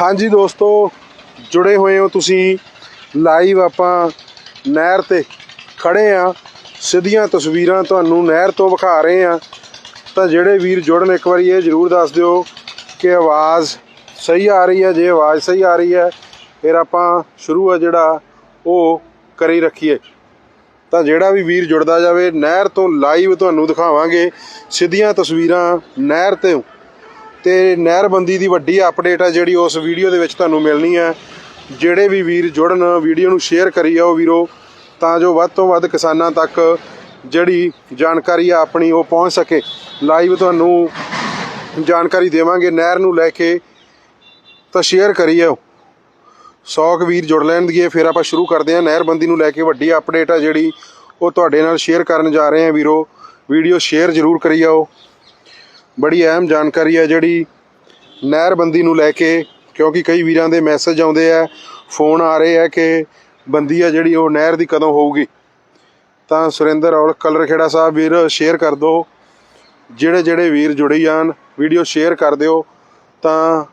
ਹਾਂਜੀ ਦੋਸਤੋ, ਜੁੜੇ ਹੋਏ ਹੋ ਤੁਸੀਂ ਲਾਈਵ ਆਪਾਂ ਨਹਿਰ ਤੇ ਖੜੇ ਆ। ਸਿੱਧੀਆਂ ਤਸਵੀਰਾਂ ਤੁਹਾਨੂੰ ਨਹਿਰ ਤੋਂ ਵਿਖਾ ਰਹੇ ਆ। ਤਾਂ ਜਿਹੜੇ ਵੀਰ ਜੁੜਨ ਇੱਕ ਵਾਰੀ ਇਹ ਜਰੂਰ ਦੱਸ ਦਿਓ ਕਿ ਆਵਾਜ਼ ਸਹੀ ਆ ਰਹੀ ਹੈ। ਜੇ ਆਵਾਜ਼ ਸਹੀ ਆ ਰਹੀ ਹੈ, ਫਿਰ ਆਪਾਂ ਸ਼ੁਰੂ ਆ ਜਿਹੜਾ ਉਹ ਕਰੀ ਰੱਖੀਏ। ਤਾਂ ਜਿਹੜਾ ਵੀ ਵੀਰ ਜੁੜਦਾ ਜਾਵੇ, ਨਹਿਰ ਤੋਂ ਲਾਈਵ ਤੁਹਾਨੂੰ ਦਿਖਾਵਾਂਗੇ। ਸਿੱਧੀਆਂ ਤਸਵੀਰਾਂ ਨਹਿਰ ਤੇ ਤੇ ਨਹਿਰਬੰਦੀ ਦੀ ਵੱਡੀ ਅਪਡੇਟ ਹੈ ਜਿਹੜੀ ਉਸ ਵੀਡੀਓ ਦੇ ਵਿੱਚ ਤੁਹਾਨੂੰ ਮਿਲਣੀ ਹੈ ਜਿਹੜੇ ਵੀ ਵੀਰ ਜੁੜਨ ਵੀਡੀਓ ਨੂੰ ਸ਼ੇਅਰ ਕਰੀ ਜਾਓ ਵੀਰੋ, ਤਾਂ ਜੋ ਵੱਧ ਤੋਂ ਵੱਧ ਕਿਸਾਨਾਂ ਤੱਕ ਜਿਹੜੀ ਜਾਣਕਾਰੀ ਆ ਆਪਣੀ ਉਹ ਪਹੁੰਚ ਸਕੇ। ਲਾਈਵ ਤੁਹਾਨੂੰ ਜਾਣਕਾਰੀ ਦੇਵਾਂਗੇ, ਨਹਿਰ ਨੂੰ ਲੈ ਕੇ ਤਾਂ ਸ਼ੇਅਰ ਕਰੀ ਜਾਓ। 100 ਵੀਰ ਜੁੜ ਲੈਣ ਦੀਏ ਫਿਰ ਆਪਾਂ ਸ਼ੁਰੂ ਕਰਦੇ ਹਾਂ। ਨਹਿਰਬੰਦੀ ਨੂੰ ਲੈ ਕੇ ਵੱਡੀ ਅਪਡੇਟ ਆ ਜਿਹੜੀ ਉਹ ਤੁਹਾਡੇ ਨਾਲ ਸ਼ੇਅਰ ਕਰਨ ਜਾ ਰਹੇ ਹਾਂ ਵੀਰੋ। ਵੀਡੀਓ ਸ਼ੇਅਰ ਜ਼ਰੂਰ ਕਰੀ ਜਾਓ। ਬੜੀ ਅਹਿਮ ਜਾਣਕਾਰੀ ਹੈ ਜਿਹੜੀ ਨਹਿਰਬੰਦੀ ਨੂੰ ਲੈ ਕੇ, ਕਿਉਂਕਿ ਕਈ ਵੀਰਾਂ ਦੇ ਮੈਸੇਜ ਆਉਂਦੇ ਆ, ਫੋਨ ਆ ਰਹੇ ਆ ਕਿ ਬੰਦੀ ਆ ਜਿਹੜੀ ਉਹ ਨਹਿਰ ਦੀ ਕਦੋਂ ਹੋਊਗੀ। ਤਾਂ ਸੁਰਿੰਦਰ ਔਰ ਕਲਰਖੇੜਾ ਸਾਹਿਬ ਵੀਰ ਸ਼ੇਅਰ ਕਰ ਦਿਓ, ਜਿਹੜੇ ਜਿਹੜੇ ਵੀਰ ਜੁੜੇ ਜਾਣ ਵੀਡੀਓ ਸ਼ੇਅਰ ਕਰ ਦਿਓ, ਤਾਂ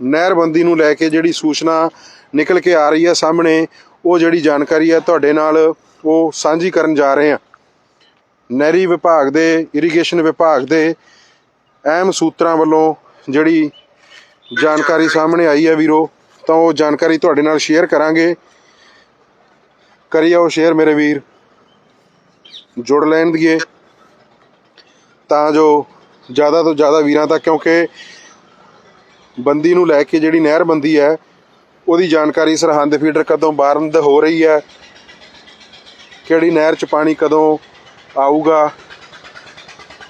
ਨਹਿਰਬੰਦੀ ਨੂੰ ਲੈ ਕੇ ਜਿਹੜੀ ਸੂਚਨਾ ਨਿਕਲ ਕੇ ਆ ਰਹੀ ਹੈ ਸਾਹਮਣੇ, ਉਹ ਜਿਹੜੀ ਜਾਣਕਾਰੀ ਹੈ ਤੁਹਾਡੇ ਨਾਲ ਉਹ ਸਾਂਝੀ ਕਰਨ ਜਾ ਰਹੇ ਹਾਂ। ਨਹਿਰੀ ਵਿਭਾਗ ਦੇ ਇਰੀਗੇਸ਼ਨ ਵਿਭਾਗ ਦੇ ਅਹਿਮ ਸੂਤਰਾਂ ਵੱਲੋਂ ਜਿਹੜੀ ਜਾਣਕਾਰੀ ਸਾਹਮਣੇ ਆਈ ਹੈ ਵੀਰੋ, ਤਾਂ ਉਹ ਜਾਣਕਾਰੀ ਤੁਹਾਡੇ ਨਾਲ ਸ਼ੇਅਰ ਕਰਾਂਗੇ। ਕਰੀ ਜਾਓ ਸ਼ੇਅਰ ਮੇਰੇ ਵੀਰ। ਜੁੜ ਲੈਣ ਦੀਏ। ਤਾਂ ਜੋ ਜ਼ਿਆਦਾ ਤੋਂ ਜ਼ਿਆਦਾ ਵੀਰਾਂ ਤੱਕ, ਕਿਉਂਕਿ ਬੰਦੀ ਨੂੰ ਲੈ ਕੇ ਜਿਹੜੀ ਨਹਿਰ ਬੰਦੀ ਹੈ, ਉਹਦੀ ਜਾਣਕਾਰੀ ਸਰਹੰਦ ਫੀਡਰ ਕਦੋਂ ਬੰਦ ਹੋ ਰਹੀ ਹੈ, ਕਿਹੜੀ ਨਹਿਰ 'ਚ ਪਾਣੀ ਕਦੋਂ ਆਊਗਾ,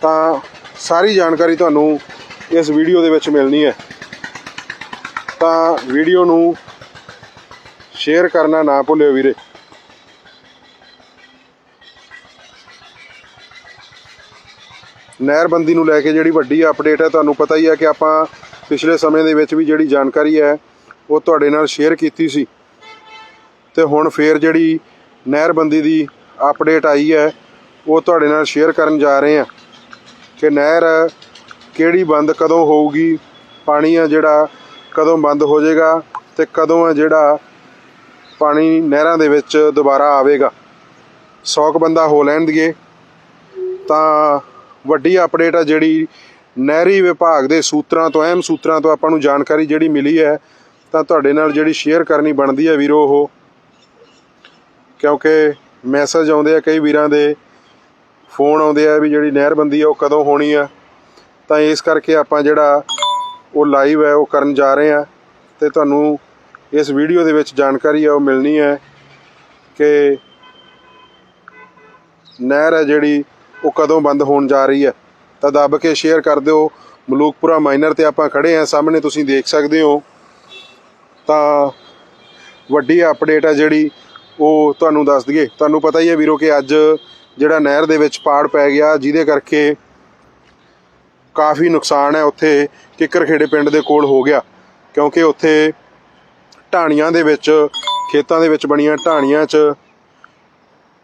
ਤਾਂ ਸਾਰੀ ਜਾਣਕਾਰੀ ਤੁਹਾਨੂੰ ਇਸ ਵੀਡੀਓ ਦੇ ਵਿੱਚ ਮਿਲਣੀ ਹੈ। ਤਾਂ ਵੀਡੀਓ ਨੂੰ ਸ਼ੇਅਰ ਕਰਨਾ ਨਾ ਭੁੱਲਿਓ ਵੀਰੇ। ਨਹਿਰਬੰਦੀ ਨੂੰ ਲੈ ਕੇ ਜਿਹੜੀ ਵੱਡੀ ਅਪਡੇਟ ਹੈ, ਤੁਹਾਨੂੰ ਪਤਾ ਹੀ ਹੈ ਕਿ ਆਪਾਂ ਪਿਛਲੇ ਸਮੇਂ ਦੇ ਵਿੱਚ ਵੀ ਜਿਹੜੀ ਜਾਣਕਾਰੀ ਹੈ, ਉਹ ਤੁਹਾਡੇ ਨਾਲ ਸ਼ੇਅਰ ਕੀਤੀ ਸੀ। ਤੇ ਹੁਣ ਫੇਰ ਜਿਹੜੀ ਨਹਿਰਬੰਦੀ ਦੀ ਅਪਡੇਟ ਆਈ ਹੈ, ਉਹ ਤੁਹਾਡੇ ਨਾਲ ਸ਼ੇਅਰ ਕਰਨ ਜਾ ਰਹੇ ਹਾਂ। ਕਿ ਨਹਿਰ ਕਿਹੜੀ ਬੰਦ ਕਦੋਂ ਹੋਊਗੀ, ਪਾਣੀ ਆ ਜਿਹੜਾ ਕਦੋਂ ਬੰਦ ਹੋ ਜਾਏਗਾ ਤੇ ਕਦੋਂ ਆ ਜਿਹੜਾ ਪਾਣੀ ਨਹਿਰਾਂ ਦੇ ਵਿੱਚ ਦੁਬਾਰਾ ਆਵੇਗਾ। 100 ਕੁ ਬੰਦਾ ਹੋ ਲੈਣ ਦੀਏ ਤਾਂ ਵੱਡੀ ਅਪਡੇਟ ਆ ਜਿਹੜੀ ਨਹਿਰੀ ਵਿਭਾਗ ਦੇ ਸੂਤਰਾਂ ਤੋਂ, ਅਹਿਮ ਸੂਤਰਾਂ ਤੋਂ ਆਪਾਂ ਨੂੰ ਜਾਣਕਾਰੀ ਜਿਹੜੀ ਮਿਲੀ ਹੈ, ਤਾਂ ਤੁਹਾਡੇ ਨਾਲ ਜਿਹੜੀ ਸ਼ੇਅਰ ਕਰਨੀ ਬਣਦੀ ਹੈ ਵੀਰੋ ਉਹ। ਕਿਉਂਕਿ ਮੈਸੇਜ ਆਉਂਦੇ ਆ ਕਈ ਵੀਰਾਂ ਦੇ ਫੋਨ ਆਉਂਦੇ ਆ ਵੀ ਜਿਹੜੀ ਨਹਿਰਬੰਦੀ ਆ ਉਹ ਕਦੋਂ ਹੋਣੀ ਆ। ਤਾਂ ਇਸ ਕਰਕੇ ਆਪਾਂ ਜਿਹੜਾ ਉਹ ਲਾਈਵ ਹੈ ਉਹ ਕਰਨ ਜਾ ਰਹੇ ਆ ਤੇ ਤੁਹਾਨੂੰ ਇਸ ਵੀਡੀਓ ਦੇ ਵਿੱਚ ਜਾਣਕਾਰੀ ਆ, ਉਹ ਮਿਲਣੀ ਹੈ ਕਿ ਨਹਿਰ ਹੈ ਜਿਹੜੀ, ਉਹ ਕਦੋਂ ਬੰਦ ਹੋਣ ਜਾ ਰਹੀ ਹੈ ਤਾਂ ਦੱਬ ਕੇ ਸ਼ੇਅਰ ਕਰ ਦਿਓ। ਮਲੂਕਪੁਰਾ ਮਾਈਨਰ ਤੇ ਆਪਾਂ ਖੜੇ ਆ, ਸਾਹਮਣੇ ਤੁਸੀਂ ਦੇਖ ਸਕਦੇ ਹੋ। ਤਾਂ ਵੱਡੀ ਅਪਡੇਟ ਹੈ ਜਿਹੜੀ, ਉਹ ਤੁਹਾਨੂੰ ਦੱਸ ਦਈਏ। ਤੁਹਾਨੂੰ ਪਤਾ ਹੀ ਹੈ ਵੀਰੋ ਕਿ ਅੱਜ ਜਿਹੜਾ ਨਹਿਰ ਦੇ ਵਿੱਚ ਪਾੜ ਪੈ ਗਿਆ, ਜਿਹਦੇ ਕਰਕੇ ਕਾਫੀ ਨੁਕਸਾਨ ਹੈ ਉੱਥੇ ਕਿੱਕਰ ਖੇੜੇ ਪਿੰਡ ਦੇ ਕੋਲ ਹੋ ਗਿਆ। ਕਿਉਂਕਿ ਉੱਥੇ ਢਾਣੀਆਂ ਦੇ ਵਿੱਚ, ਖੇਤਾਂ ਦੇ ਵਿੱਚ ਬਣੀਆਂ ਢਾਣੀਆਂ 'ਚ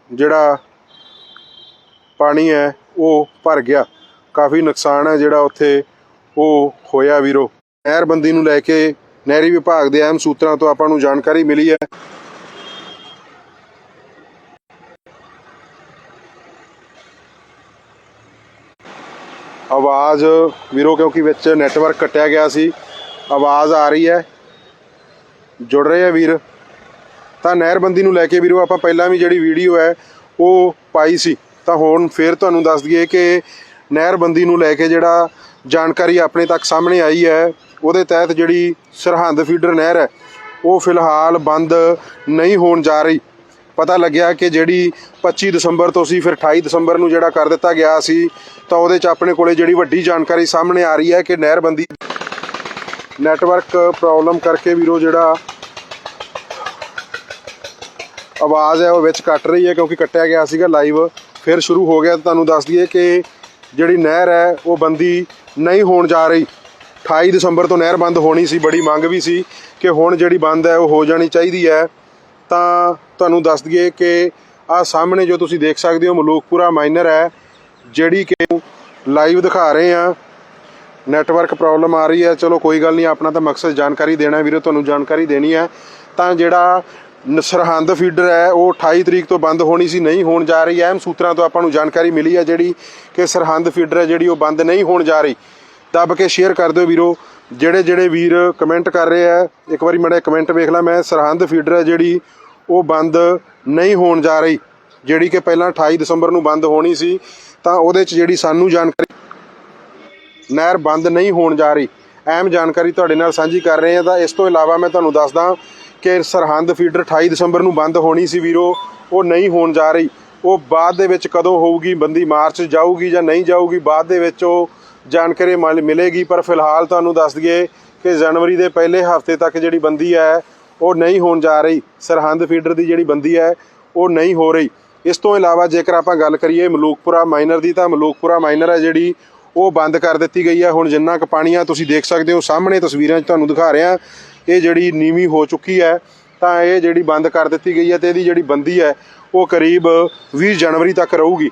ਜਿਹੜਾ ਪਾਣੀ ਹੈ, ਉਹ ਭਰ ਗਿਆ। ਕਾਫੀ ਨੁਕਸਾਨ ਹੈ ਜਿਹੜਾ ਉੱਥੇ ਉਹ ਹੋਇਆ ਵੀਰੋ। ਨਹਿਰਬੰਦੀ ਨੂੰ ਲੈ ਕੇ ਨਹਿਰੀ ਵਿਭਾਗ ਦੇ ਅਹਿਮ ਸੂਤਰਾਂ ਤੋਂ ਆਪਾਂ ਨੂੰ ਜਾਣਕਾਰੀ ਮਿਲੀ ਹੈ ਆਵਾਜ਼ ਵੀਰੋ, ਕਿਉਂਕਿ ਵਿੱਚ ਨੈਟਵਰਕ ਕੱਟਿਆ ਗਿਆ ਸੀ, ਆਵਾਜ਼ ਆ ਰਹੀ ਹੈ। ਜੁੜ ਰਹੇ ਆ ਵੀਰ। ਤਾਂ ਨਹਿਰਬੰਦੀ ਨੂੰ ਲੈ ਕੇ ਵੀਰੋ, ਆਪਾਂ ਪਹਿਲਾਂ ਵੀ ਜਿਹੜੀ ਵੀਡੀਓ ਹੈ, ਉਹ ਪਾਈ ਸੀ। ਤਾਂ ਹੁਣ ਫੇਰ ਤੁਹਾਨੂੰ ਦੱਸ ਦਈਏ ਕਿ ਨਹਿਰਬੰਦੀ ਨੂੰ ਲੈ ਕੇ ਜਿਹੜਾ ਜਾਣਕਾਰੀ ਆਪਣੇ ਤੱਕ ਸਾਹਮਣੇ ਆਈ ਹੈ, ਉਹਦੇ ਤਹਿਤ ਜਿਹੜੀ ਸਰਹੰਦ ਫੀਡਰ ਨਹਿਰ ਹੈ, ਉਹ ਫਿਲਹਾਲ ਬੰਦ ਨਹੀਂ ਹੋਣ ਜਾ ਰਹੀ। ਪਤਾ ਲੱਗਿਆ ਕਿ ਜਿਹੜੀ 25 ਦਸੰਬਰ ਤੋਂ ਸੀ, ਫਿਰ 28 ਦਸੰਬਰ ਨੂੰ ਜਿਹੜਾ ਕਰ ਦਿੱਤਾ ਗਿਆ ਸੀ, ਤਾਂ ਉਹਦੇ 'ਚ ਆਪਣੇ ਕੋਲੇ ਜਿਹੜੀ ਵੱਡੀ ਜਾਣਕਾਰੀ ਸਾਹਮਣੇ ਆ ਰਹੀ ਹੈ ਕਿ ਨਹਿਰਬੰਦੀ ਨੈਟਵਰਕ ਪ੍ਰੋਬਲਮ ਕਰਕੇ ਵੀਰੋ ਜਿਹੜਾ ਆਵਾਜ਼ ਹੈ ਉਹ ਵਿੱਚ ਕੱਟ ਰਹੀ ਹੈ ਕਿਉਂਕਿ ਕੱਟਿਆ ਗਿਆ ਸੀਗਾ ਲਾਈਵ। ਫਿਰ ਸ਼ੁਰੂ ਹੋ ਗਿਆ ਤਾਂ ਤੁਹਾਨੂੰ ਦੱਸ ਦਈਏ ਕਿ ਜਿਹੜੀ ਨਹਿਰ ਹੈ, ਉਹ ਬੰਦੀ ਨਹੀਂ ਹੋਣ ਜਾ ਰਹੀ। 28 ਦਸੰਬਰ ਤੋਂ ਨਹਿਰ ਬੰਦ ਹੋਣੀ ਸੀ, ਬੜੀ ਮੰਗ ਵੀ ਸੀ ਕਿ ਹੁਣ ਜਿਹੜੀ ਬੰਦ ਹੈ, ਉਹ ਹੋ ਜਾਣੀ ਚਾਹੀਦੀ ਹੈ। ਤਾਂ ਤੁਹਾਨੂੰ ਦੱਸ ਦਈਏ ਕਿ ਆ ਸਾਹਮਣੇ ਜੋ ਤੁਸੀਂ ਦੇਖ ਸਕਦੇ ਹੋ, ਮਲੂਕਪੁਰਾ ਮਾਈਨਰ ਹੈ, ਜਿਹੜੀ ਕਿ ਲਾਈਵ ਦਿਖਾ ਰਹੇ ਆ ਨੈਟਵਰਕ ਪ੍ਰੋਬਲਮ ਆ ਰਹੀ ਹੈ। ਚਲੋ ਕੋਈ ਗੱਲ ਨਹੀਂ, ਆਪਣਾ ਤਾਂ ਮਕਸਦ ਜਾਣਕਾਰੀ ਦੇਣਾ ਵੀਰੋ, ਤੁਹਾਨੂੰ ਜਾਣਕਾਰੀ ਦੇਣੀ ਹੈ। ਤਾਂ ਜਿਹੜਾ ਨ- ਸਰਹੰਦ ਫੀਡਰ ਹੈ, ਉਹ 28 ਤਰੀਕ ਤੋਂ ਬੰਦ ਹੋਣੀ ਸੀ, ਨਹੀਂ ਹੋਣ ਜਾ ਰਹੀ। ਅਹਿਮ ਸੂਤਰਾਂ ਤੋਂ ਆਪਾਂ ਨੂੰ ਜਾਣਕਾਰੀ ਮਿਲੀ ਹੈ ਜਿਹੜੀ ਕਿ ਸਰਹੰਦ ਫੀਡਰ ਹੈ, ਜਿਹੜੀ ਉਹ ਬੰਦ ਨਹੀਂ ਹੋਣ ਜਾ ਰਹੀ। ਦੱਬ ਕੇ ਸ਼ੇਅਰ ਕਰ ਦਿਓ ਵੀਰੋ। ਜਿਹੜੇ ਜਿਹੜੇ ਵੀਰ ਕਮੈਂਟ ਕਰ ਰਹੇ ਆ, ਇੱਕ ਵਾਰੀ ਮੇਰਾ ਕਮੈਂਟ ਵੇਖ ਲਾ, ਮੈਂ ਸਰਹੰਦ ਫੀਡਰ ਹੈ ਜਿਹੜੀ, ਉਹ ਬੰਦ ਨਹੀਂ ਹੋਣ ਜਾ ਰਹੀ, ਜਿਹੜੀ ਕਿ ਪਹਿਲਾਂ 28 ਦਸੰਬਰ ਨੂੰ ਬੰਦ ਹੋਣੀ ਸੀ, ਤਾਂ ਉਹਦੇ 'ਚ ਜਿਹੜੀ ਸਾਨੂੰ ਜਾਣਕਾਰੀ ਨਹਿਰ ਬੰਦ ਨਹੀਂ ਹੋਣ ਜਾ ਰਹੀ ਅਹਿਮ ਜਾਣਕਾਰੀ ਤੁਹਾਡੇ ਨਾਲ ਸਾਂਝੀ ਕਰ ਰਹੇ ਹਾਂ ਤਾਂ ਇਸ ਤੋਂ ਇਲਾਵਾ ਮੈਂ ਤੁਹਾਨੂੰ ਦੱਸਦਾ ਕਿ ਸਰਹੰਦ ਫੀਡਰ 28 ਦਸੰਬਰ ਨੂੰ ਬੰਦ ਹੋਣੀ ਸੀ ਵੀਰੋ, ਉਹ ਨਹੀਂ ਹੋਣ ਜਾ ਰਹੀ, ਉਹ ਬਾਅਦ ਦੇ ਵਿੱਚ ਕਦੋਂ ਹੋਊਗੀ, ਬੰਦੀ ਮਾਰਚ ਜਾਊਗੀ ਜਾਂ ਨਹੀਂ ਜਾਊਗੀ, ਬਾਅਦ ਦੇ ਵਿੱਚ ਉਹ ਜਾਣਕਾਰੀ ਮਿਲ- ਮਿਲੇਗੀ, ਪਰ ਫਿਲਹਾਲ ਤੁਹਾਨੂੰ ਦੱਸ ਦਈਏ ਕਿ ਜਨਵਰੀ ਦੇ ਪਹਿਲੇ ਹਫ਼ਤੇ ਤੱਕ ਜਿਹੜੀ ਬੰਦੀ ਹੈ, ਉਹ ਨਹੀਂ ਹੋਣ ਜਾ ਰਹੀ। ਸਰਹੰਦ ਫੀਡਰ ਦੀ ਜਿਹੜੀ ਬੰਦੀ ਹੈ, ਉਹ ਨਹੀਂ ਹੋ ਰਹੀ। ਇਸ ਤੋਂ ਇਲਾਵਾ ਜੇਕਰ ਆਪਾਂ ਗੱਲ ਕਰੀਏ ਮਲੂਕਪੁਰਾ ਮਾਈਨਰ ਦੀ, ਤਾਂ ਮਲੂਕਪੁਰਾ ਮਾਈਨਰ ਹੈ ਜਿਹੜੀ, ਉਹ ਬੰਦ ਕਰ ਦਿੱਤੀ ਗਈ ਹੈ। ਹੁਣ ਜਿੰਨਾ ਕੁ ਪਾਣੀ ਆ ਤੁਸੀਂ ਦੇਖ ਸਕਦੇ ਹੋ, ਸਾਹਮਣੇ ਤਸਵੀਰਾਂ 'ਚ ਤੁਹਾਨੂੰ ਦਿਖਾ ਰਿਹਾ, ਇਹ ਜਿਹੜੀ ਨੀਵੀਂ ਹੋ ਚੁੱਕੀ ਹੈ, ਤਾਂ ਇਹ ਜਿਹੜੀ ਬੰਦ ਕਰ ਦਿੱਤੀ ਗਈ ਹੈ ਤੇ ਇਹਦੀ ਜਿਹੜੀ ਬੰਦੀ ਹੈ, ਉਹ ਕਰੀਬ 20 ਜਨਵਰੀ ਤੱਕ ਰਹੂਗੀ।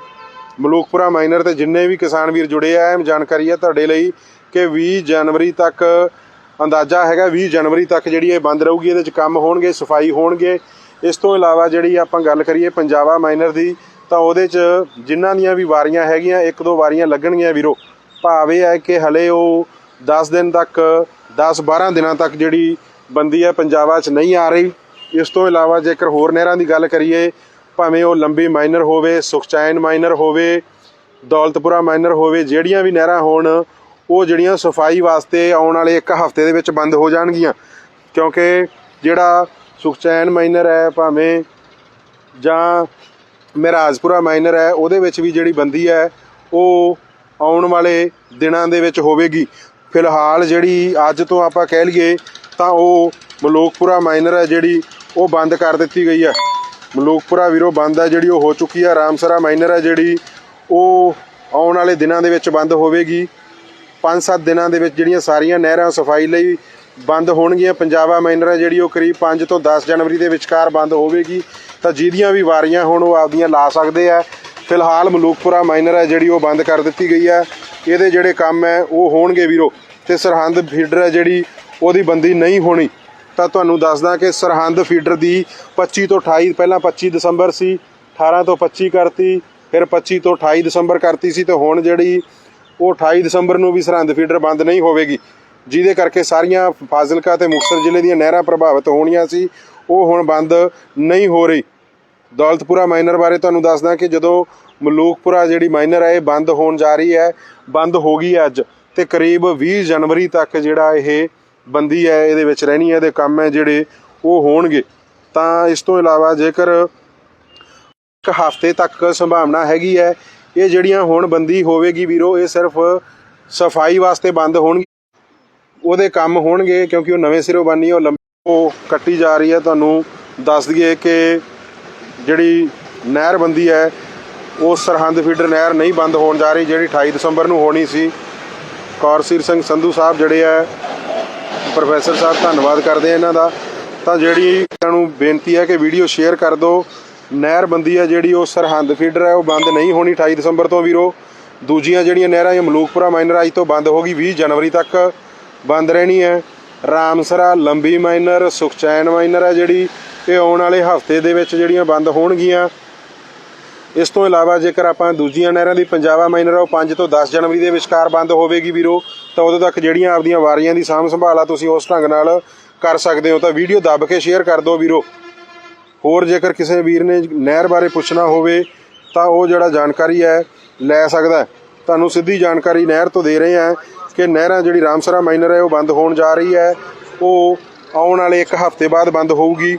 ਮਲੂਕਪੁਰਾ ਮਾਈਨਰ ਤੇ ਜਿੰਨੇ ਵੀ ਕਿਸਾਨ ਵੀਰ ਜੁੜੇ ਆ ਅਹਿਮ ਜਾਣਕਾਰੀ ਹੈ ਤੁਹਾਡੇ ਲਈ ਕਿ 20 ਜਨਵਰੀ ਤੱਕ ਅੰਦਾਜ਼ਾ ਹੈਗਾ 20 ਜਨਵਰੀ ਤੱਕ ਜਿਹੜੀ ਇਹ ਬੰਦ ਰਹੂਗੀ, ਇਹਦੇ 'ਚ ਕੰਮ ਹੋਣਗੇ, ਸਫ਼ਾਈ ਹੋਣਗੇ। ਇਸ ਤੋਂ ਇਲਾਵਾ ਜਿਹੜੀ ਆਪਾਂ ਗੱਲ ਕਰੀਏ ਪੰਜਾਬਾ ਮਾਈਨਰ ਦੀ, ਤਾਂ ਉਹਦੇ 'ਚ ਜਿਨ੍ਹਾਂ ਦੀਆਂ ਵੀ ਵਾਰੀਆਂ ਹੈਗੀਆਂ, ਇੱਕ ਦੋ ਵਾਰੀਆਂ ਲੱਗਣਗੀਆਂ ਵੀਰੋ। ਭਾਵ ਇਹ ਹੈ ਕਿ ਹਲੇ ਉਹ 10 ਦਿਨ ਤੱਕ 10 12 ਦਿਨਾਂ ਤੱਕ ਜਿਹੜੀ ਬੰਦੀ ਹੈ, ਪੰਜਾਬਾ 'ਚ ਨਹੀਂ ਆ ਰਹੀ। ਇਸ ਤੋਂ ਇਲਾਵਾ ਜੇਕਰ ਹੋਰ ਨਹਿਰਾਂ ਦੀ ਗੱਲ ਕਰੀਏ ਭਾਵੇਂ ਉਹ ਲੰਬੀ ਮਾਈਨਰ ਹੋਵੇ, ਸੁਖਚੈਨ ਮਾਈਨਰ ਹੋਵੇ, ਦੌਲਤਪੁਰਾ ਮਾਈਨਰ ਹੋਵੇ, ਜਿਹੜੀਆਂ ਵੀ ਨਹਿਰਾਂ ਹੋਣ, ਉਹ ਜਿਹੜੀਆਂ ਸਫ਼ਾਈ ਵਾਸਤੇ ਆਉਣ ਵਾਲੇ ਇੱਕ ਹਫ਼ਤੇ ਦੇ ਵਿੱਚ ਬੰਦ ਹੋ ਜਾਣਗੀਆਂ। ਕਿਉਂਕਿ ਜਿਹੜਾ ਸੁਖਚੈਨ ਮਾਈਨਰ ਹੈ, ਭਾਵੇਂ ਜਾਂ ਮਹਿਰਾਜਪੁਰਾ ਮਾਈਨਰ ਹੈ, ਉਹਦੇ ਵਿੱਚ ਵੀ ਜਿਹੜੀ ਬੰਦੀ ਹੈ, ਉਹ ਆਉਣ ਵਾਲੇ ਦਿਨਾਂ ਦੇ ਵਿੱਚ ਹੋਵੇਗੀ। ਫਿਲਹਾਲ ਜਿਹੜੀ ਅੱਜ ਤੋਂ ਆਪਾਂ ਕਹਿ ਲਈਏ, ਤਾਂ ਉਹ ਮਲੋਕਪੁਰਾ ਮਾਈਨਰ ਹੈ, ਜਿਹੜੀ ਉਹ ਬੰਦ ਕਰ ਦਿੱਤੀ ਗਈ ਹੈ। ਮਲੂਕਪੁਰਾ ਵੀਰੋ ਬੰਦ ਹੈ, ਜਿਹੜੀ ਉਹ ਹੋ ਚੁੱਕੀ ਆ ਰਾਮਸਰਾ ਮਾਈਨਰ ਹੈ ਜਿਹੜੀ, ਉਹ ਆਉਣ ਵਾਲੇ ਦਿਨਾਂ ਦੇ ਵਿੱਚ ਬੰਦ ਹੋਵੇਗੀ। 5-7 ਦਿਨਾਂ ਦੇ ਵਿੱਚ ਜਿਹੜੀਆਂ ਸਾਰੀਆਂ ਨਹਿਰਾਂ ਸਫ਼ਾਈ ਲਈ ਬੰਦ ਹੋਣਗੀਆਂ। ਪੰਜਾਬਾ ਮਾਈਨਰ ਹੈ ਜਿਹੜੀ, ਉਹ ਕਰੀਬ 5 ਤੋਂ 10 ਜਨਵਰੀ ਦੇ ਵਿਚਕਾਰ ਬੰਦ ਹੋਵੇਗੀ। ਤਾਂ ਜਿਹਦੀਆਂ ਵੀ ਵਾਰੀਆਂ ਹੁਣ, ਉਹ ਆਪਦੀਆਂ ਲਾ ਸਕਦੇ ਆ ਫਿਲਹਾਲ ਮਲੂਕਪੁਰਾ ਮਾਈਨਰ ਹੈ ਜਿਹੜੀ, ਉਹ ਬੰਦ ਕਰ ਦਿੱਤੀ ਗਈ ਹੈ। ਇਹਦੇ ਜਿਹੜੇ ਕੰਮ ਹੈ, ਉਹ ਹੋਣਗੇ ਵੀਰੋ। ਤੇ ਸਰਹੰਦ ਫੀਡਰ ਹੈ ਜਿਹੜੀ, ਉਹਦੀ ਬੰਦੀ ਨਹੀਂ ਹੋਣੀ। ਤਾਂ ਤੁਹਾਨੂੰ ਦੱਸਦਾ ਕਿ ਸਰਹੰਦ ਫੀਡਰ ਦੀ 25 ਤੋਂ 28 ਪਹਿਲਾਂ 25 ਦਸੰਬਰ ਸੀ 18 ਤੋਂ 25 ਕਰਤੀ, ਫਿਰ 25 ਤੋਂ 28 ਦਸੰਬਰ ਕਰਤੀ ਸੀ ਤੇ ਹੁਣ ਜਿਹੜੀ ਉਹ 28 ਦਸੰਬਰ ਨੂੰ ਵੀ ਸਰਹੰਦ ਫੀਡਰ ਬੰਦ ਨਹੀਂ ਹੋਵੇਗੀ। ਜਿਹਦੇ ਕਰਕੇ ਸਾਰੀਆਂ ਫਾਜ਼ਿਲਕਾ ਤੇ ਮੁਕਤਸਰ ਜ਼ਿਲ੍ਹੇ ਦੀਆਂ ਨਹਿਰਾਂ ਪ੍ਰਭਾਵਿਤ ਹੋਣੀਆਂ ਸੀ, ਉਹ ਹੁਣ ਬੰਦ ਨਹੀਂ ਹੋ ਰਹੀ। ਦੌਲਤਪੁਰਾ ਮਾਈਨਰ ਬਾਰੇ ਤੁਹਾਨੂੰ ਦੱਸਦਾ ਕਿ ਜਦੋਂ ਮਲੂਕਪੁਰਾ ਜਿਹੜੀ ਮਾਈਨਰ ਹੈ ਇਹ ਬੰਦ ਹੋਣ ਜਾ ਰਹੀ ਹੈ, ਬੰਦ ਹੋ ਗਈ ਹੈ ਅੱਜ ਤੇ ਕਰੀਬ 20 ਜਨਵਰੀ ਤੱਕ ਜਿਹੜਾ ਇਹ ਬੰਦੀ ਹੈ, ਇਹਦੇ ਵਿੱਚ ਰਹਿਣੀ ਹੈ, ਇਹਦੇ ਕੰਮ ਹੈ ਜਿਹੜੇ ਉਹ ਹੋਣਗੇ। ਤਾਂ ਇਸ ਤੋਂ ਇਲਾਵਾ ਜੇਕਰ ਇੱਕ ਹਫ਼ਤੇ ਤੱਕ ਸੰਭਾਵਨਾ ਹੈਗੀ ਹੈ, ਇਹ ਜਿਹੜੀਆਂ ਹੁਣ ਬੰਦੀ ਹੋਵੇਗੀ ਵੀਰੋ, ਇਹ ਸਿਰਫ ਸਫ਼ਾਈ ਵਾਸਤੇ ਬੰਦ ਹੋਣਗੀ। ਉਹਦੇ ਕੰਮ ਹੋਣਗੇ ਕਿਉਂਕਿ ਉਹ ਨਵੇਂ ਸਿਰੋਂ ਬਣਨੀ ਉਹ ਲੰਬੀ ਉਹ ਕੱਟੀ ਜਾ ਰਹੀ ਹੈ। ਤੁਹਾਨੂੰ ਦੱਸ ਦਈਏ ਕਿ ਜਿਹੜੀ ਨਹਿਰ ਬੰਦੀ ਹੈ, ਉਹ ਸਰਹੰਦ ਫੀਡਰ ਨਹਿਰ ਨਹੀਂ ਬੰਦ ਹੋਣ ਜਾ ਰਹੀ, ਜਿਹੜੀ 28 ਦਸੰਬਰ ਨੂੰ ਹੋਣੀ ਸੀ। ਕੌਰਸੀਰ ਸਿੰਘ ਸੰਧੂ ਸਾਹਿਬ ਜਿਹੜੇ ਆ ਪ੍ਰੋਫੈਸਰ ਸਾਹਿਬ, ਧੰਨਵਾਦ ਕਰਦੇ ਆ ਇਹਨਾਂ ਦਾ। ਤਾਂ ਜਿਹੜੀ ਇਹਨਾਂ ਨੂੰ ਬੇਨਤੀ ਹੈ ਕਿ ਵੀਡੀਓ ਸ਼ੇਅਰ ਕਰ ਦਿਓ। ਨਹਿਰਬੰਦੀ ਹੈ ਜਿਹੜੀ, ਉਹ ਸਰਹੰਦ ਫੀਡਰ ਹੈ ਉਹ ਬੰਦ ਨਹੀਂ ਹੋਣੀ 28 ਦਸੰਬਰ ਤੋਂ ਵੀਰੋ। ਦੂਜੀਆਂ ਜਿਹੜੀਆਂ ਨਹਿਰਾਂ ਇਹ ਮਲੂਕਪੁਰਾ ਮਾਈਨਰ ਅੱਜ ਤੋਂ ਬੰਦ ਹੋ ਗਈ 20 ਜਨਵਰੀ ਤੱਕ ਬੰਦ ਰਹਿਣੀ ਹੈ। ਰਾਮਸਰਾ, ਲੰਬੀ ਮਾਈਨਰ ਸੁਖਚੈਨ ਮਾਈਨਰ ਹੈ ਜਿਹੜੀ, ਇਹ ਆਉਣ ਵਾਲੇ ਹਫ਼ਤੇ ਦੇ ਵਿੱਚ ਜਿਹੜੀਆਂ ਬੰਦ ਹੋਣਗੀਆਂ। ਇਸ ਤੋਂ ਇਲਾਵਾ ਜੇਕਰ ਆਪਾਂ ਦੂਜੀਆਂ ਨਹਿਰਾਂ ਦੀ ਪੰਜਾਬਾ ਮਾਈਨਰ ਆ, ਉਹ 5 ਤੋਂ 10 ਜਨਵਰੀ ਦੇ ਵਿਚਕਾਰ ਬੰਦ ਹੋਵੇਗੀ ਵੀਰੋ ਤਾਂ ਉਦੋਂ ਤੱਕ ਜਿਹੜੀਆਂ ਆਪਦੀਆਂ ਵਾਰੀਆਂ ਦੀ ਸਾਂਭ ਸੰਭਾਲ ਆ ਤੁਸੀਂ ਉਸ ਢੰਗ ਨਾਲ ਕਰ ਸਕਦੇ ਹੋ। ਤਾਂ ਵੀਡੀਓ ਦੱਬ ਕੇ ਸ਼ੇਅਰ ਕਰ ਦਿਓ ਵੀਰੋ। ਹੋਰ ਜੇਕਰ ਕਿਸੇ ਵੀਰ ਨੇ ਨਹਿਰ ਬਾਰੇ ਪੁੱਛਣਾ ਹੋਵੇ ਤਾਂ ਉਹ ਜਿਹੜਾ ਜਾਣਕਾਰੀ ਹੈ ਲੈ ਸਕਦਾ ਤੁਹਾਨੂੰ ਸਿੱਧੀ ਜਾਣਕਾਰੀ ਨਹਿਰ ਤੋਂ ਦੇ ਰਹੇ ਹਾਂ ਕਿ ਨਹਿਰਾਂ ਜਿਹੜੀ ਰਾਮਸਰਾ ਮਾਈਨਰ ਹੈ ਉਹ ਬੰਦ ਹੋਣ ਜਾ ਰਹੀ ਹੈ। ਉਹ ਆਉਣ ਵਾਲੇ ਇੱਕ ਹਫ਼ਤੇ ਬਾਅਦ ਬੰਦ ਹੋਊਗੀ।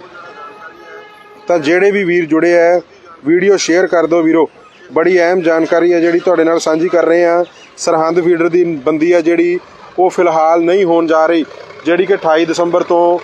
ਤਾਂ ਜਿਹੜੇ ਵੀ ਵੀਰ ਜੁੜੇ ਆ ਵੀਡੀਓ ਸ਼ੇਅਰ ਕਰ ਦਿਓ ਵੀਰੋ। ਬੜੀ ਅਹਿਮ ਜਾਣਕਾਰੀ ਹੈ ਜਿਹੜੀ ਤੁਹਾਡੇ ਨਾਲ ਸਾਂਝੀ ਕਰ ਰਹੇ ਹਾਂ। ਸਰਹੰਦ ਫੀਡਰ ਦੀ ਬੰਦੀ ਹੈ ਜਿਹੜੀ, ਉਹ ਫਿਲਹਾਲ ਨਹੀਂ ਹੋਣ ਜਾ ਰਹੀ। ਜਿਹੜੀ ਕਿ 28 ਦਸੰਬਰ ਤੋਂ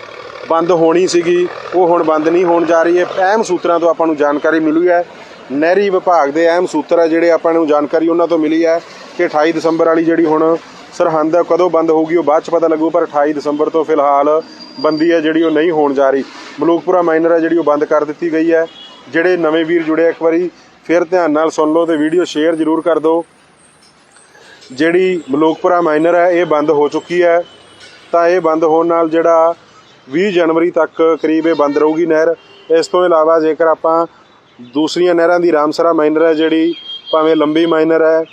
ਬੰਦ ਹੋਣੀ ਸੀਗੀ, ਉਹ ਹੁਣ ਬੰਦ ਨਹੀਂ ਹੋਣ ਜਾ ਰਹੀ। ਹੈ ਅਹਿਮ ਸੂਤਰਾਂ ਤੋਂ ਆਪਾਂ ਨੂੰ ਜਾਣਕਾਰੀ ਮਿਲੀ ਹੈ। ਨਹਿਰੀ ਵਿਭਾਗ ਦੇ ਅਹਿਮ ਸੂਤਰ ਹੈ ਜਿਹੜੇ ਆਪਾਂ ਨੂੰ ਜਾਣਕਾਰੀ ਉਹਨਾਂ ਤੋਂ ਮਿਲੀ ਹੈ ਕਿ 28 ਦਸੰਬਰ ਵਾਲੀ ਜਿਹੜੀ ਹੁਣ ਸਰਹੰਦ ਕਦੋਂ ਬੰਦ ਹੋਊਗੀ, ਉਹ ਬਾਅਦ ਚ ਪਤਾ ਲੱਗੂ, ਪਰ 28 ਦਸੰਬਰ ਤੋਂ ਫਿਲਹਾਲ ਬੰਦੀ ਹੈ ਜਿਹੜੀ, ਉਹ ਨਹੀਂ ਹੋਣ ਜਾ ਰਹੀ। ਮਲੂਕਪੁਰਾ ਮਾਈਨਰ ਹੈ ਜਿਹੜੀ, ਉਹ ਬੰਦ ਕਰ ਦਿੱਤੀ ਗਈ ਹੈ। ਜਿਹੜੇ ਨਵੇਂ ਵੀਰ ਜੁੜੇ ਇੱਕ ਵਾਰੀ ਫਿਰ ਧਿਆਨ ਨਾਲ ਸੁਣ ਲਓ ਤੇ ਵੀਡੀਓ ਸ਼ੇਅਰ ਜ਼ਰੂਰ ਕਰ ਦਿਓ। ਜਿਹੜੀ ਮਲੋਕਪੁਰਾ ਮਾਈਨਰ ਹੈ, ਇਹ ਬੰਦ ਹੋ ਚੁੱਕੀ ਹੈ। ਤਾਂ ਇਹ ਬੰਦ ਹੋਣ ਨਾਲ ਜਿਹੜਾ 20 ਜਨਵਰੀ ਤੱਕ ਕਰੀਬ ਇਹ ਬੰਦ ਰਹੂਗੀ ਨਹਿਰ। ਇਸ ਤੋਂ ਇਲਾਵਾ ਜੇਕਰ ਆਪਾਂ ਦੂਸਰੀਆਂ ਨਹਿਰਾਂ ਦੀ ਰਾਮਸਰਾ ਮਾਈਨਰ ਹੈ, ਜਿਹੜੀ ਭਾਵੇਂ ਲੰਬੀ ਮਾਈਨਰ ਹੈ,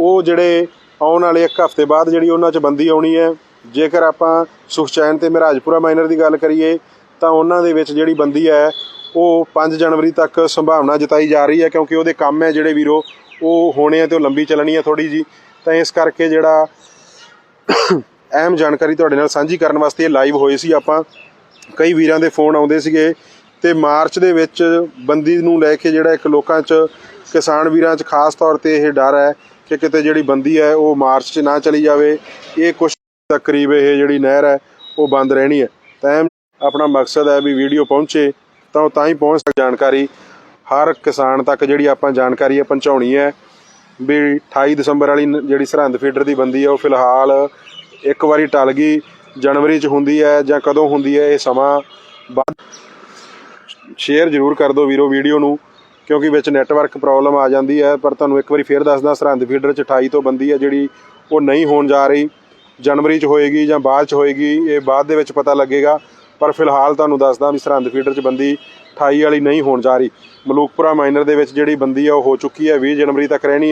ਉਹ ਜਿਹੜੇ ਆਉਣ ਵਾਲੇ ਇੱਕ ਹਫ਼ਤੇ ਬਾਅਦ ਜਿਹੜੀ ਉਹਨਾਂ 'ਚ ਬੰਦੀ ਆਉਣੀ ਹੈ। ਜੇਕਰ ਆਪਾਂ ਸੁਖਚੈਨ ਤੇ ਮਹਾਰਾਜਪੁਰਾ ਮਾਈਨਰ ਦੀ ਗੱਲ ਕਰੀਏ ਤਾਂ ਉਹਨਾਂ ਦੇ ਵਿੱਚ ਜਿਹੜੀ ਬੰਦੀ ਹੈ, ਉਹ 5 ਜਨਵਰੀ ਤੱਕ ਸੰਭਾਵਨਾ ਜਤਾਈ ਜਾ ਰਹੀ ਹੈ ਕਿਉਂਕਿ ਉਹਦੇ ਕੰਮ ਹੈ ਜਿਹੜੇ ਵੀਰੋ, ਉਹ ਹੋਣੇ ਆ ਤੇ ਉਹ ਲੰਬੀ ਚੱਲਣੀ ਹੈ ਥੋੜੀ ਜੀ ਤਾਂ ਇਸ ਕਰਕੇ ਜਿਹੜਾ ਅਹਿਮ ਜਾਣਕਾਰੀ ਤੁਹਾਡੇ ਨਾਲ ਸਾਂਝੀ ਕਰਨ ਵਾਸਤੇ ਇਹ ਲਾਈਵ ਹੋਏ ਸੀ ਆਪਾਂ। ਕਈ ਵੀਰਾਂ ਦੇ ਫੋਨ ਆਉਂਦੇ ਸੀਗੇ ਤੇ ਮਾਰਚ ਦੇ ਵਿੱਚ ਬੰਦੀ ਨੂੰ ਲੈ ਕੇ ਜਿਹੜਾ ਇੱਕ ਲੋਕਾਂ 'ਚ, ਕਿਸਾਨ ਵੀਰਾਂ 'ਚ ਖਾਸ ਤੌਰ ਤੇ ਇਹ ਡਰ ਹੈ ਕਿ ਕਿਤੇ ਜਿਹੜੀ ਬੰਦੀ ਹੈ, ਉਹ ਮਾਰਚ 'ਚ ਨਾ ਚਲੀ ਜਾਵੇ। ਇਹ ਕੁਝ ਤੱਕ ਕਰੀਬ ਇਹ ਜਿਹੜੀ ਨਹਿਰ ਹੈ, ਉਹ ਬੰਦ ਰਹਿਣੀ ਹੈ। ਤਾਂ ਅਹਿਮ ਆਪਣਾ ਮਕਸਦ ਹੈ ਵੀ ਵੀਡੀਓ ਪਹੁੰਚੇ, ਤਾਂ ਉਹ ਤਾਂ ਹੀ ਪਹੁੰਚ ਸਕ ਜਾਣਕਾਰੀ। ਹਰ ਕਿਸਾਨ ਤੱਕ ਜਿਹੜੀ ਆਪਾਂ ਜਾਣਕਾਰੀ ਹੈ ਪਹੁੰਚਾਉਣੀ ਹੈ ਵੀ 28 ਦਸੰਬਰ ਵਾਲੀ ਜਿਹੜੀ ਸਰਹੰਦ ਫੀਡਰ ਦੀ ਬੰਦੀ ਹੈ, ਉਹ ਫਿਲਹਾਲ ਇੱਕ ਵਾਰੀ ਟਲ ਗਈ, ਜਨਵਰੀ 'ਚ ਹੁੰਦੀ ਹੈ ਜਾਂ ਕਦੋਂ ਹੁੰਦੀ ਹੈ, ਇਹ ਸਮਾਂ ਬਾਅਦ ਸ਼ੇਅਰ ਜ਼ਰੂਰ ਕਰ ਦਿਓ ਵੀਰੋ ਵੀਡੀਓ ਨੂੰ, ਕਿਉਂਕਿ ਵਿੱਚ ਨੈਟਵਰਕ ਪ੍ਰੋਬਲਮ ਆ ਜਾਂਦੀ ਹੈ, ਪਰ ਤੁਹਾਨੂੰ ਇੱਕ ਵਾਰੀ ਫੇਰ ਦੱਸਦਾ, ਸਰਹੰਦ ਫੀਡਰ 'ਚ 28 ਤੋਂ ਬੰਦੀ ਹੈ, ਜਿਹੜੀ ਉਹ ਨਹੀਂ ਹੋਣ ਜਾ ਰਹੀ। ਜਨਵਰੀ 'ਚ ਹੋਏਗੀ ਜਾਂ ਬਾਅਦ 'ਚ ਹੋਏਗੀ, ਇਹ ਬਾਅਦ ਦੇ ਵਿੱਚ ਪਤਾ ਲੱਗੇਗਾ। ਪਰ ਫਿਲਹਾਲ ਤੁਹਾਨੂੰ ਦੱਸਦਾ ਵੀ ਸਰਹੰਦ ਫੀਡਰ 'ਚ ਬੰਦੀ 28 ਵਾਲੀ ਨਹੀਂ ਹੋਣ ਜਾ ਰਹੀ। ਮਲੂਕਪੁਰਾ ਮਾਈਨਰ ਦੇ ਵਿੱਚ ਜਿਹੜੀ ਬੰਦੀ ਹੈ ਉਹ ਹੋ ਚੁੱਕੀ ਹੈ 20 ਜਨਵਰੀ ਤੱਕ ਰਹਿਣੀ ਹੈ